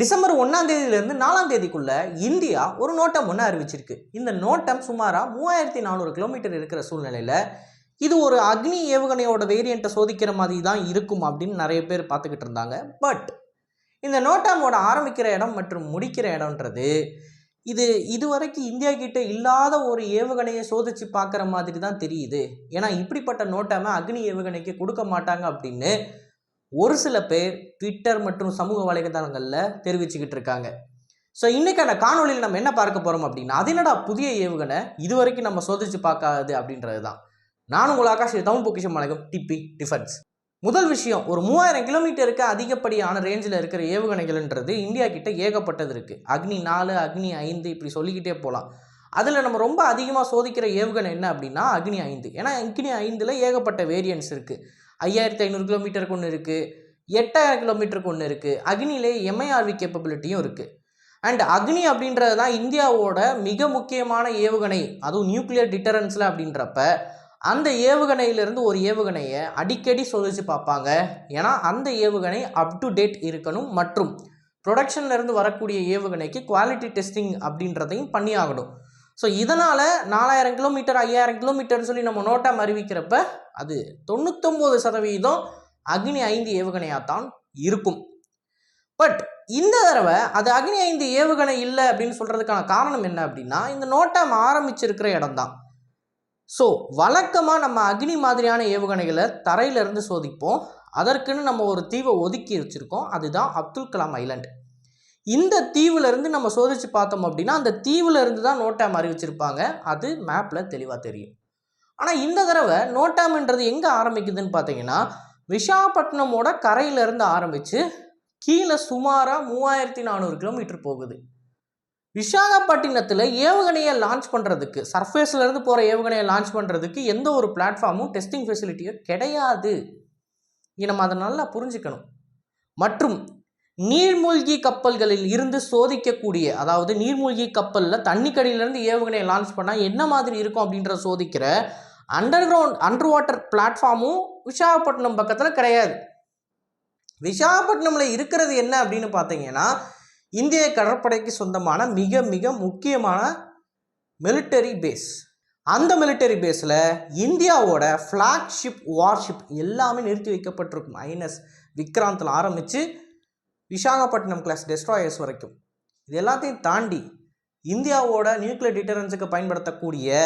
December ஒன்றாம் தேதியிலேருந்து நாலாம் தேதிக்குள்ள இந்தியா ஒரு நோட்டம் ஒன்று அறிவிச்சிருக்கு. இந்த நோட்டம் சுமாராக மூவாயிரத்தி நானூறு கிலோமீட்டர் இருக்கிற சூழ்நிலையில் இது ஒரு அக்னி ஏவுகணையோட வேரியண்ட்டை சோதிக்கிற மாதிரி தான் இருக்கும் அப்படின்னு நிறைய பேர் பார்த்துக்கிட்டு இருந்தாங்க. பட் இந்த நோட்டாமோட ஆரம்பிக்கிற இடம் மற்றும் முடிக்கிற இடம்ன்றது இது இதுவரைக்கும் இந்தியா கிட்ட இல்லாத ஒரு ஏவுகணையை சோதிச்சு பார்க்குற மாதிரி தான் தெரியுது. ஏன்னா இப்படிப்பட்ட நோட்டாமை அக்னி ஏவுகணைக்கு கொடுக்க மாட்டாங்க அப்படின்னு ஒரு சில பேர் ட்விட்டர் மற்றும் சமூக வலைதளங்களில் தெரிவிச்சுக்கிட்டு இருக்காங்க. ஸோ இன்றைக்கான காணொலியில் நம்ம என்ன பார்க்க போகிறோம் அப்படின்னா அது என்னடா புதிய ஏவுகணை? இது வரைக்கும் நம்ம சோதிச்சு பார்க்காது அப்படின்றது தான் நான் உங்கள் ஆகாஷ் தமிழ் பொக்கிஷம் வழங்கும் டிபி டிஃபன்ஸ் முதல் விஷயம் ஒரு மூவாயிரம் கிலோமீட்டருக்கு அதிகப்படியான ரேஞ்சில் இருக்கிற ஏவுகணைகள்ன்றது இந்தியா கிட்ட ஏகப்பட்டது இருக்குது அக்னி நாலு அக்னி ஐந்து இப்படி சொல்லிக்கிட்டே போகலாம் அதில் நம்ம ரொம்ப அதிகமாக சோதிக்கிற ஏவுகணை என்ன அப்படின்னா அக்னி ஐந்து. ஏன்னா அக்னி ஐந்தில் ஏகப்பட்ட வேரியன்ஸ் இருக்குது ஐயாயிரத்தி ஐநூறு கிலோமீட்டருக்கு ஒன்று இருக்குது எட்டாயிரம் கிலோமீட்டருக்கு ஒன்று இருக்குது அக்னிலே எம்ஐஆர்வி கேப்பபிலிட்டியும் இருக்குது அண்ட் அக்னி அப்படின்றது தான் இந்தியாவோட மிக முக்கியமான ஏவுகணை. அதுவும் நியூக்ளியர் டிட்டரன்ஸில் அப்படின்றப்ப அந்த ஏவுகணையிலிருந்து ஒரு ஏவுகணையை அடிக்கடி சோதிச்சு பார்ப்பாங்க. ஏன்னா அந்த ஏவுகணை அப் டு டேட் இருக்கணும் மற்றும் ப்ரொடக்ஷன்லேருந்து வரக்கூடிய ஏவுகணைக்கு குவாலிட்டி டெஸ்டிங் அப்படின்றதையும் பண்ணி ஆகணும் ஸோ இதனால் நாலாயிரம் கிலோமீட்டர் ஐயாயிரம் கிலோமீட்டர்னு சொல்லி நம்ம நோட்டம் அறிவிக்கிறப்ப அது தொண்ணூத்தொம்பது சதவீதம் அக்னி ஐந்து ஏவுகணையாக தான் இருக்கும். பட் இந்த தடவை அது அக்னி ஐந்து ஏவுகணை இல்லை அப்படின்னு சொல்கிறதுக்கான காரணம் என்ன அப்படின்னா இந்த நோட்டம் ஆரம்பிச்சிருக்கிற இடம் தான் ஸோ வழக்கமாக நம்ம அக்னி மாதிரியான ஏவுகணைகளை தரையிலிருந்து சோதிப்போம். அதற்குன்னு நம்ம ஒரு தீவை ஒதுக்கி வச்சுருக்கோம். அதுதான் அப்துல் கலாம் ஐலண்ட். இந்த தீவுலேருந்து நம்ம சோதிச்சு பார்த்தோம் அப்படின்னா அந்த தீவுலேருந்து தான் நோட்டாம் அறிவிச்சிருப்பாங்க. அது மேப்பில் தெளிவாக தெரியும். ஆனால் இந்த தடவை நோட்டாம்ன்றது எங்கே ஆரம்பிக்குதுன்னு பார்த்தீங்கன்னா விசாகப்பட்டினமோட கரையிலேருந்து ஆரம்பித்து கீழே சுமாராக மூவாயிரத்தி நானூறு கிலோமீட்டர் போகுது. விசாகப்பட்டினத்தில் ஏவுகணையை லான்ச் பண்ணுறதுக்கு சர்ஃபேஸ்லேருந்து போகிற ஏவுகணையை லான்ச் பண்ணுறதுக்கு எந்த ஒரு பிளாட்ஃபார்மும் டெஸ்டிங் ஃபெசிலிட்டியோ கிடையாது. இங்கே நம்ம அதை நல்லா புரிஞ்சுக்கணும். மற்றும் நீர்மூழ்கி கப்பல்களில் இருந்து சோதிக்கக்கூடிய அதாவது நீர்மூழ்கி கப்பலில் தண்ணிக்கடியிலேருந்து ஏவுகணையை லான்ச் பண்ணால் என்ன மாதிரி இருக்கும் அப்படின்ற சோதிக்கிற அண்டர் கிரவுண்ட் அண்டர் வாட்டர் பிளாட்ஃபார்மும் விசாகப்பட்டினம் பக்கத்தில் கிடையாது. விசாகப்பட்டினமில் இருக்கிறது என்ன அப்படின்னு பார்த்தீங்கன்னா இந்திய கடற்படைக்கு சொந்தமான மிக மிக முக்கியமான மிலிட்டரி பேஸ் அந்த மிலிட்டரி பேஸில் இந்தியாவோட ஃப்ளாக்ஷிப் வார்ஷிப் எல்லாமே நிறுத்தி வைக்கப்பட்டிருக்கும். ஐஎன்எஸ் விக்ராந்தில் ஆரம்பித்து விசாகப்பட்டினம் கிளாஸ் டெஸ்ட்ராயர்ஸ் வரைக்கும். இது எல்லாத்தையும் தாண்டி இந்தியாவோட நியூக்ளியர் டிட்டரன்ஸுக்கு பயன்படுத்தக்கூடிய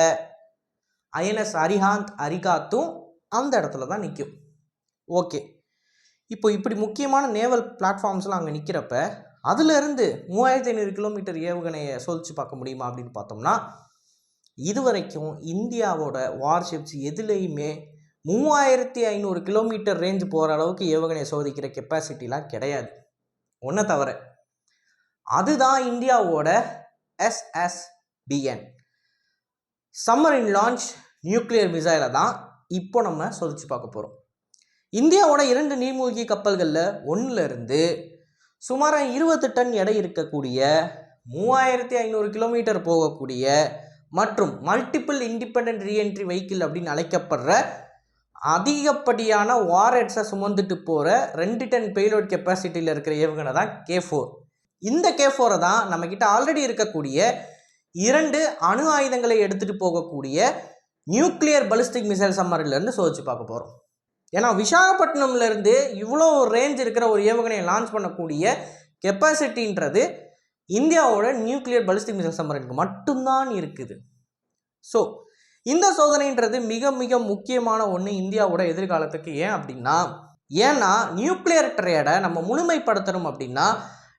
ஐஎன்எஸ் அரிஹாந்த் அரிகாத்தும் அந்த இடத்துல தான் நிற்கும் ஓகே இப்போ இப்படி முக்கியமான நேவல் பிளாட்ஃபார்ம்ஸ்லாம் அங்கே நிற்கிறப்ப அதிலிருந்து மூவாயிரத்தி ஐநூறு கிலோமீட்டர் ஏவுகணையை சோதிச்சு பார்க்க முடியுமா அப்படின்னு பார்த்தோம்னா இதுவரைக்கும் இந்தியாவோட வார்ஷிப்ஸ் எதுலேயுமே மூவாயிரத்தி ஐநூறு கிலோமீட்டர் ரேஞ்சு போகிற அளவுக்கு ஏவுகணையை சோதிக்கிற கெப்பாசிட்டிலாம் கிடையாது. ஒன்றை தவிர. அதுதான் இந்தியாவோட எஸ்எஸ்பிஎன் சம்மரின் லான்ச் நியூக்ளியர் மிசைலை தான் இப்போ நம்ம சோதிச்சு பார்க்க போகிறோம் இந்தியாவோட இரண்டு நீர்மூழ்கி கப்பல்களில் ஒன்றிலிருந்து சுமாராக இருபது டன் எடை இருக்கக்கூடிய மூவாயிரத்தி ஐநூறு கிலோமீட்டர் போகக்கூடிய மற்றும் மல்டிபிள் இண்டிபெண்ட் ரீஎன்ட்ரி வெஹிக்கிள் அப்படின்னு அழைக்கப்படுற அதிகப்படியான வாரட்ஸை சுமந்துட்டு போகிற ரெண்டு டன் பெய்லோட் கெப்பாசிட்டியில் இருக்கிற ஏவுகணை தான் கே ஃபோர் இந்த கே ஃபோரை தான் நம்மக்கிட்ட ஆல்ரெடி இருக்கக்கூடிய இரண்டு அணு ஆயுதங்களை எடுத்துகிட்டு போகக்கூடிய நியூக்ளியர் பலிஸ்டிக் மிசைல் சம்மரிலேருந்து சோதிச்சு பார்க்க போகிறோம் ஏன்னா விசாகப்பட்டினம்லேருந்து இவ்வளோ ரேஞ்ச் இருக்கிற ஒரு ஏவுகணையை லான்ச் பண்ணக்கூடிய கெப்பாசிட்டின்றது இந்தியாவோட நியூக்ளியர் பலிஸ்டிக் மிசைல் சம்மரனுக்கு மட்டும்தான் இருக்குது. ஸோ இந்த சோதனைன்றது மிக மிக முக்கியமான ஒன்று இந்தியாவோட எதிர்காலத்துக்கு ஏன் அப்படின்னா ஏன்னா நியூக்ளியர் ட்ரேடை நம்ம முழுமைப்படுத்தணும் அப்படின்னா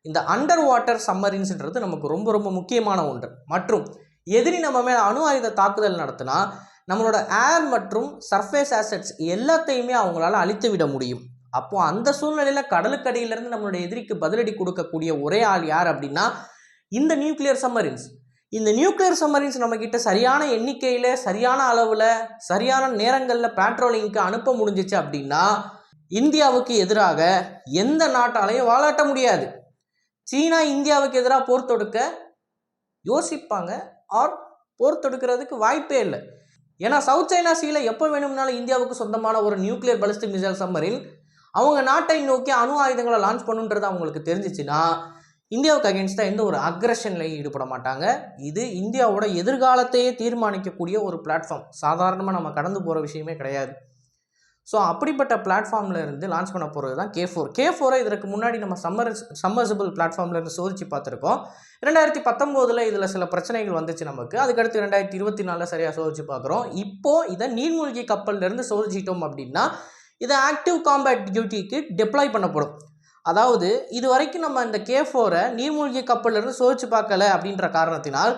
இந்த அண்டர் வாட்டர் சம்மரின்ஸ்ன்றது நமக்கு ரொம்ப ரொம்ப முக்கியமான ஒன்று. மற்றும் எதிரி நம்ம மேலே அணு ஆயுத தாக்குதல் நடத்தினா நம்மளோட ஏர் மற்றும் சர்ஃபேஸ் ஆசட்ஸ் எல்லாத்தையுமே அவங்களால அழித்து விட முடியும். அப்போ அந்த சூழ்நிலையில் கடலுக்கடியிலேருந்து நம்மளோட எதிரிக்கு பதிலடி கொடுக்கக்கூடிய ஒரே ஆள் யார் அப்படின்னா இந்த நியூக்ளியர் சம்மரின்ஸ். இந்த நியூக்ளியர் சம்மரின்ஸ் நம்மக்கிட்ட சரியான எண்ணிக்கையில் சரியான அளவில் சரியான நேரங்களில் பேட்ரோலிங்க்கு அனுப்ப முடிஞ்சிச்சு அப்படின்னா இந்தியாவுக்கு எதிராக எந்த நாட்டாலையும் வாழாட்ட முடியாது. சீனா இந்தியாவுக்கு எதிராக போர் தொடுக்க யோசிப்பாங்க ஆர் போர் தொடுக்கிறதுக்கு வாய்ப்பே இல்லை. ஏன்னா சவுத் சைனா சீல எப்போ வேணும்னாலும் இந்தியாவுக்கு சொந்தமான ஒரு நியூக்ளியர் பலிஸ்டிக் மிசைல் சம்மரின் அவங்க நாட்டை நோக்கி அணு ஆயுதங்களை லான்ச் பண்ணுன்றது அவங்களுக்கு தெரிஞ்சிச்சுன்னா இந்தியாவுக்கு அகேன்ஸ்டாக எந்த ஒரு அக்ரஷன்லையும் ஈடுபட மாட்டாங்க. இது இந்தியாவோட எதிர்காலத்தையே தீர்மானிக்கக்கூடிய ஒரு பிளாட்ஃபார்ம் சாதாரணமாக நம்ம கடந்து போகிற விஷயமே கிடையாது. ஸோ அப்படிப்பட்ட பிளாட்ஃபார்மில் இருந்து லான்ச் பண்ண போகிறது தான் கே ஃபோர் கே ஃபோரை இதற்கு முன்னாடி நம்ம சம்மர் சம்மர்சிபிள் பிளாட்ஃபார்மில் இருந்து சோதிச்சு பார்த்துருக்கோம். ரெண்டாயிரத்தி பத்தொம்போதில் இதில் சில பிரச்சனைகள் வந்துச்சு நமக்கு. அதுக்கடுத்து ரெண்டாயிரத்தி இருபத்தி நாலில் சரியாக சோதிச்சு பார்க்குறோம். இப்போது இதை நீர்மூழ்கி கப்பல்லேருந்து சோதிச்சிட்டோம் அப்படின்னா இதை ஆக்டிவ் காம்பேட் டியூட்டிக்கு டெப்ளாய் பண்ணப்படும். அதாவது இது வரைக்கும் நம்ம இந்த கே ஃபோரை நீர்மூழ்கி கப்பலிருந்து சோதிச்சு பார்க்கல அப்படின்ற காரணத்தினால்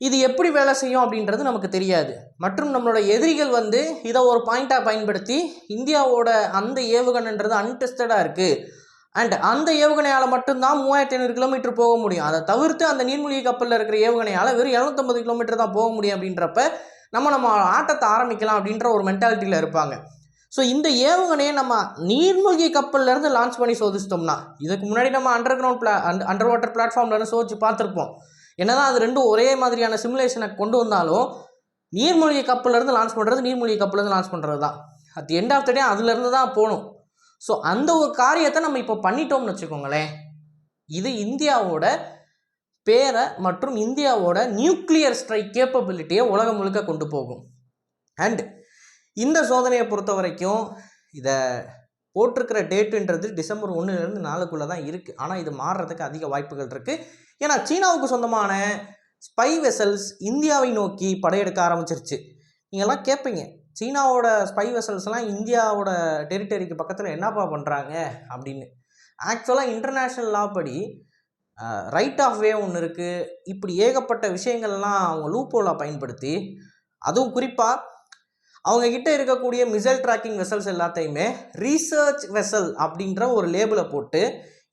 இது எப்படி வேலை செய்யும் அப்படின்றது நமக்கு தெரியாது. மற்றும் நம்மளோட எதிரிகள் வந்து இதை ஒரு பாயிண்ட்டாக பயன்படுத்தி இந்தியாவோட அந்த ஏவுகணைன்றது அன்டெஸ்டடாக இருக்குது அண்ட் அந்த ஏவுகணையால் மட்டும்தான் மூவாயிரத்தி ஐநூறு கிலோமீட்டர் போக முடியும். அதை தவிர்த்து அந்த நீர்மூழ்கி கப்பலில் இருக்கிற ஏவுகணையால் வெறும் இரநூத்தம்பது கிலோமீட்டர் தான் போக முடியும் அப்படின்றப்ப நம்ம நம்ம ஆட்டத்தை ஆரம்பிக்கலாம் அப்படின்ற ஒரு மென்டாலிட்டியில் இருப்பாங்க. ஸோ இந்த ஏவுகணையை நம்ம நீர்மூழ்கி கப்பல்லேருந்து லான்ச் பண்ணி சோதிச்சிட்டோம்னா இதுக்கு முன்னாடி நம்ம அண்டர் கிரவுண்ட் பிளா அண்டர் வாட்டர் பிளாட்ஃபார்ம்லேருந்து சோதிச்சு பார்த்துருப்போம். என்னதான் அது ரெண்டும் ஒரே மாதிரியான சிமுலேஷனை கொண்டு வந்தாலும் நீர்மூழ்கி கப்பல்லேருந்து லான்ச் பண்ணுறது நீர்மூழ்கி கப்பல்லேருந்து லான்ச் பண்ணுறது தான். At end of the day அதுலேருந்து தான் போகணும். ஸோ அந்த ஒரு காரியத்தை நம்ம இப்போ பண்ணிட்டோம்னு வச்சுக்கோங்களேன். இது இந்தியாவோட பேரை மற்றும் இந்தியாவோட நியூக்ளியர் ஸ்ட்ரைக் கேப்பபிலிட்டியை உலகம் முழுக்க கொண்டு போகும். அண்ட் இந்த சோதனையை பொறுத்த வரைக்கும் இதை போட்டிருக்கிற டேட்டுன்றது டிசம்பர் ஒன்றுலேருந்து நாலுக்குள்ளே தான் இருக்குது ஆனால் இது மாறுறதுக்கு அதிக வாய்ப்புகள் இருக்குது ஏன்னா சீனாவுக்கு சொந்தமான ஸ்பை வெசல்ஸ் இந்தியாவை நோக்கி படையெடுக்க ஆரம்பிச்சிருச்சு. நீங்கள்லாம் கேட்பீங்க சீனாவோட ஸ்பை வெசல்ஸ்லாம் இந்தியாவோட டெரிட்டரிக்கு பக்கத்தில் என்னப்பா பண்ணுறாங்க அப்படின்னு. ஆக்சுவலாக இன்டர்நேஷ்னல் லா படி ரைட் ஆஃப் வே ஒன்று இருக்குது இப்படி ஏகப்பட்ட விஷயங்கள்லாம் அவங்க லூப்போலாக பயன்படுத்தி அதுவும் குறிப்பாக அவங்க கிட்ட இருக்கக்கூடிய மிசைல் ட்ராக்கிங் வெசல்ஸ் எல்லாத்தையுமே ரீசர்ச் வெசல் அப்படின்ற ஒரு லேபிளை போட்டு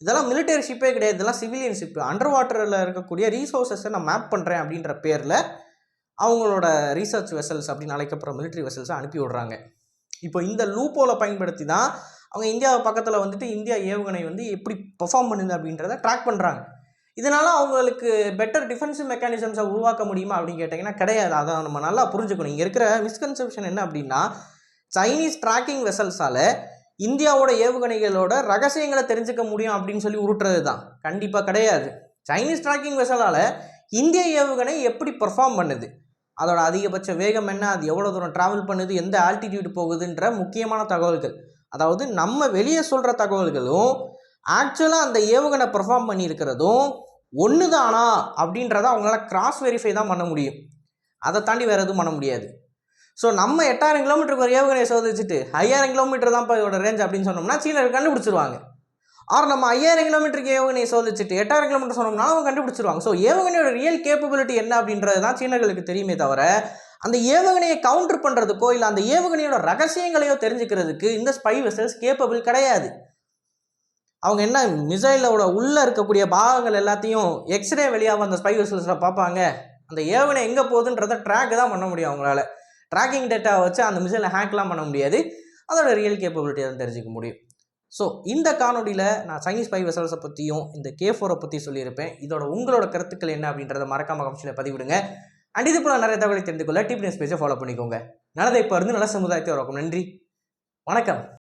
இதெல்லாம் மிலிட்டரி ஷிப்பே கிடையாது. இதெல்லாம் சிவிலியன் ஷிப்பு அண்டர் வாட்டரில் இருக்கக்கூடிய ரீசோர்ஸஸை நான் மேப் பண்ணுறேன் அப்படின்ற பேரில் அவங்களோட ரீசர்ச் வெசல்ஸ் அப்படின்னு அழைக்கப்படுற மிலிட்டரி வெசல்ஸை அனுப்பி விடுறாங்க. இப்போ இந்த லூப்போவில் பயன்படுத்தி தான் அவங்க இந்தியா பக்கத்தில் வந்துட்டு இந்தியா ஏவுகணை வந்து எப்படி பெர்ஃபார்ம் பண்ணுது அப்படின்றத ட்ராக் பண்ணுறாங்க இதனால் அவங்களுக்கு பெட்டர் டிஃபென்சிவ் மெக்கானிசம்ஸை உருவாக்க முடியுமா அப்படின்னு கேட்டிங்கன்னா கிடையாது. அதை நம்ம நல்லா புரிஞ்சுக்கணும். இங்கே இருக்கிற மிஸ்கன்செப்ஷன் என்ன அப்படின்னா சைனீஸ் ட்ராக்கிங் வெசல்ஸால் இந்தியாவோட ஏவுகணைகளோட ரகசியங்களை தெரிஞ்சுக்க முடியும் அப்படின்னு சொல்லி உருட்டுறது தான் கண்டிப்பாக கிடையாது. சைனீஸ் ட்ராக்கிங் வெசலால் இந்திய ஏவுகணை எப்படி பர்ஃபார்ம் பண்ணுது? அதோட அதிகபட்ச வேகம் என்ன? அது எவ்வளோ தூரம் ட்ராவல் பண்ணுது? எந்த ஆல்டிடியூட் போகுதுன்ற முக்கியமான தகவல்கள். அதாவது நம்ம வெளியே சொல்கிற தகவல்களும் ஆக்சுவலாக அந்த ஏவுகணை பெர்ஃபார்ம் பண்ணியிருக்கிறதும் ஒன்று தானா அப்படின்றத அவங்களால கிராஸ் வெரிஃபை தான் பண்ண முடியும். அதை தாண்டி வேறு எதுவும் பண்ண முடியாது. ஸோ நம்ம எட்டாயிரம் கிலோமீட்டருக்கு ஒரு ஏவுகணையை சோதிச்சுட்டு ஐயாயிரம் கிலோமீட்டர் தான் இதோட ரேஞ்ச் அப்படின்னு சொன்னோம்னா சீனர் கண்டுபிடிச்சிருவாங்க. ஆர் நம்ம ஐயாயிரம் கிலோமீட்டருக்கு ஏவுகணையை சோதிச்சுட்டு எட்டாயிரம் கிலோமீட்டர் சொன்னோம்னா அவங்க கண்டுபிடிச்சிருவாங்க. ஸோ ஏவுகணையோட ரியல் கேப்பபிலிட்டி என்ன அப்படின்றது தான் சீனர்களுக்கு தெரியுமே தவிர அந்த ஏவுகணையை கவுண்டர் பண்ணுறதுக்கோ இல்லை அந்த ஏவுகணையோட ரகசியங்களையோ தெரிஞ்சுக்கிறதுக்கு இந்த ஸ்பை வெசல்ஸ் கேப்பபிள் கிடையாது. அவங்க என்ன மிசைலோட உள்ளே இருக்கக்கூடிய பாகங்கள் எல்லாத்தையும் எக்ஸ்ரே வெளியாக அந்த ஸ்பை வெசல்ஸில் பார்ப்பாங்க. அந்த ஏவனை எங்கே போகுதுன்றதை ட்ராக் தான் பண்ண முடியும் அவங்களால. ட்ராக்கிங் டேட்டா வச்சு அந்த மிசைலை ஹேக்லாம் பண்ண முடியாது. அதோட ரியல் கேப்பபிலிட்டி தான் தெரிஞ்சுக்க முடியும். ஸோ இந்த காணொலியில் நான் சைனீஸ் ஸ்பை வெசல்ஸை பற்றியும் இந்த கே ஃபோரை பற்றி சொல்லியிருப்பேன். இதோட உங்களோட கருத்துக்கள் என்ன அப்படின்றத மறக்காம கமிஷனில் பதிவிடுங்க. அண்ட் இது போல் நிறைய தகவலை தெரிந்து கொள்ள டிபி நியூஸ் பேஜை ஃபாலோ பண்ணிக்கோங்க. நல்லதை இப்போ இருந்து நல்ல சமுதாயத்தை வரக்கும் நன்றி. வணக்கம்.